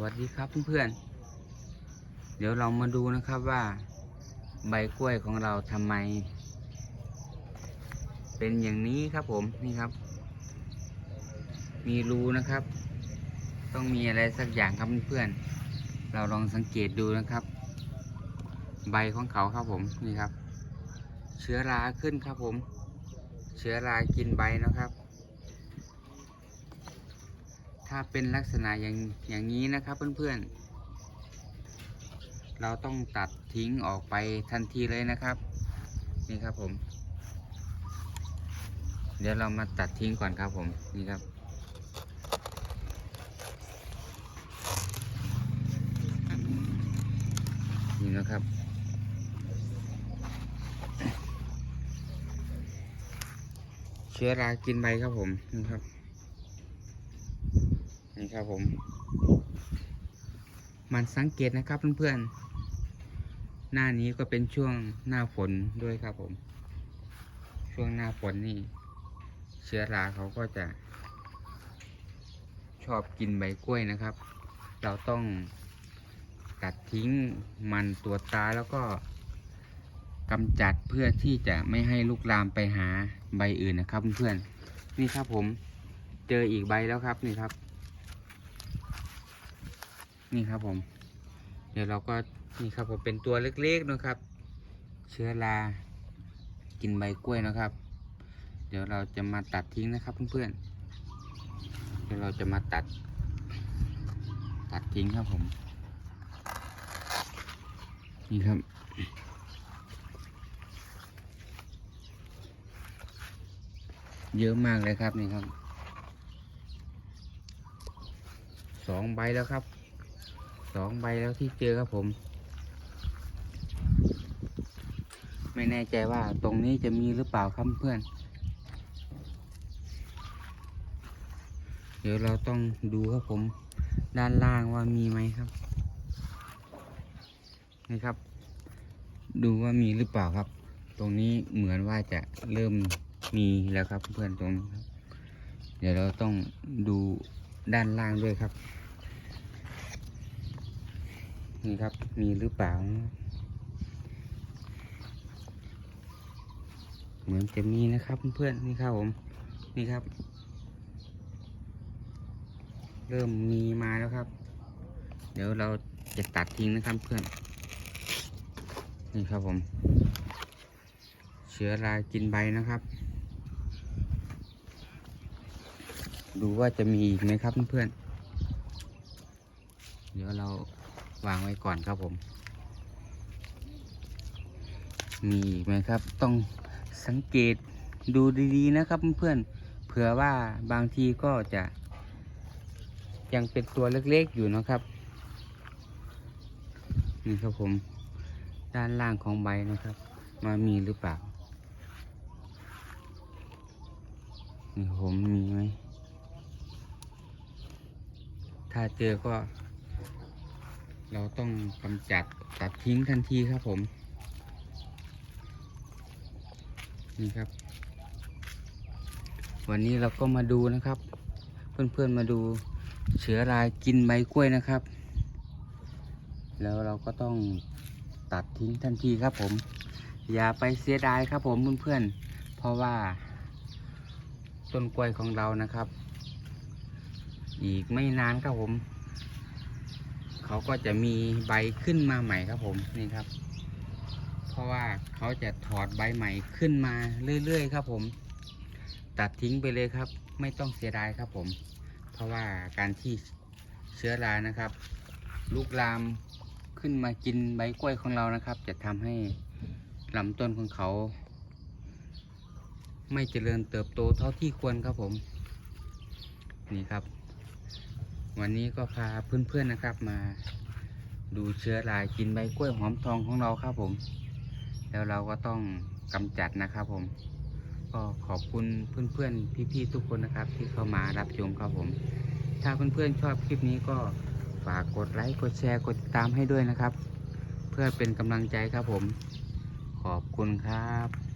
วัสดีครับเพื่อนๆ เดี๋ยวเรามาดูนะครับว่าใบกล้วยของเราทำไม เป็นอย่างนี้ครับผมนี่ครับ มีรูนะครับ ต้องมีอะไรสักอย่างครับเพื่อนๆ เราลองสังเกตดูนะครับ ใบของเขาครับผมนี่ครับ เชื้อราขึ้นครับผม เชื้อรากินใบนะครับ ถ้าเป็นลักษณะอย่างอย่างนี้นะครับเพื่อนๆ เราต้องตัดทิ้งออกไปทันทีเลยนะครับ นี่ครับผม เดี๋ยวเรามาตัดทิ้งก่อนครับผม นี่ครับนี่นะครับเชื้อรากินใบครับผมนี่ครับ นี่ครับผม มันสังเกตนะครับเพื่อนๆ หน้านี้ก็เป็นช่วงหน้าฝนด้วยครับผม ช่วงหน้าฝนนี่ เชื้อราเขาก็จะ ชอบกินใบกล้วยนะครับ เราต้องตัดทิ้งมันตัวตาแล้วก็กำจัดเพื่อที่จะไม่ให้ลุกลามไปหาใบอื่นนะครับเพื่อนๆนี่ครับผมเจออีกใบแล้วครับนี่ครับ นี่ครับผม เดี๋ยวเราก็นี่ครับผมเป็นตัวเล็กๆนะครับ เชื้อรากินใบกล้วยนะครับ เดี๋ยวเราจะมาตัดทิ้งนะครับเพื่อนๆเดี๋ยวเราจะมาตัด ตัดทิ้งครับผม นี่ครับเยอะมากเลยครับนี่ครับสองใบแล้วครับ สองใบแล้วที่เจอครับผม ไม่แน่ใจว่าตรงนี้จะมีหรือเปล่าครับเพื่อน เดี๋ยวเราต้องดูครับผม ด้านล่างว่ามีไหมครับ นี่ครับ ดูว่ามีหรือเปล่าครับ ตรงนี้เหมือนว่าจะเริ่มมีแล้วครับเพื่อนตรงนี้ครับ เดี๋ยวเราต้องดูด้านล่างด้วยครับ นี่ครับ มีหรือเปล่า เหมือนจะมีนะครับเพื่อนๆนี่ครับผม นี่ครับ เริ่มมีมาแล้วครับ เดี๋ยวเราจะตัดทิ้งนะครับเพื่อน นี่ครับผม เชื้อรากินใบนะครับ ดูว่าจะมีอีกไหมครับเพื่อน เดี๋ยวเรา วางไว้ก่อนครับผม มีอีกไหมครับ ต้องสังเกตดูดีๆนะครับเพื่อนเผื่อว่าบางทีก็จะยังเป็นตัวเล็กๆอยู่นะครับ นี่ครับผม ด้านล่างของใบนะครับ มามีหรือเปล่า นี่ผมมีไหม ถ้าเจอก็ เราต้องกำจัดตัดทิ้งทันทีครับผม นี่ครับ วันนี้เราก็มาดูนะครับ เพื่อนๆมาดูเชื้อรากินใบกล้วยนะครับ แล้วเราก็ต้องตัดทิ้งทันทีครับผม อย่าไปเสียดายครับผมเพื่อนๆ เพราะว่า ต้นกล้วยของเรานะครับ อีกไม่นานครับผม เขาก็จะมีใบขึ้นมาใหม่ครับผมนี่ครับ เพราะว่าเขาจะถอดใบใหม่ขึ้นมาเรื่อยๆ ครับผม ตัดทิ้งไปเลยครับ ไม่ต้องเสียดายครับผม เพราะว่าการที่เชื้อรานะครับลุกลามขึ้นมากินใบกล้วยของเรานะครับ จะทำให้ลำต้นของเขา ไม่เจริญเติบโตเท่าที่ควรครับผม นี่ครับ วันนี้ก็พาเพื่อนๆนะครับมาดูเชื้อรากินใบกล้วยหอมทองของเราครับผม แล้วเราก็ต้องกำจัดนะครับผม ก็ขอบคุณเพื่อนๆพี่ๆทุกคนนะครับ ที่เข้ามารับชมครับผม ถ้าเพื่อนๆชอบคลิปนี้ก็ฝากกดไลค์กดแชร์กดติดตามให้ด้วยนะครับ เพื่อเป็นกำลังใจครับผม ขอบคุณครับ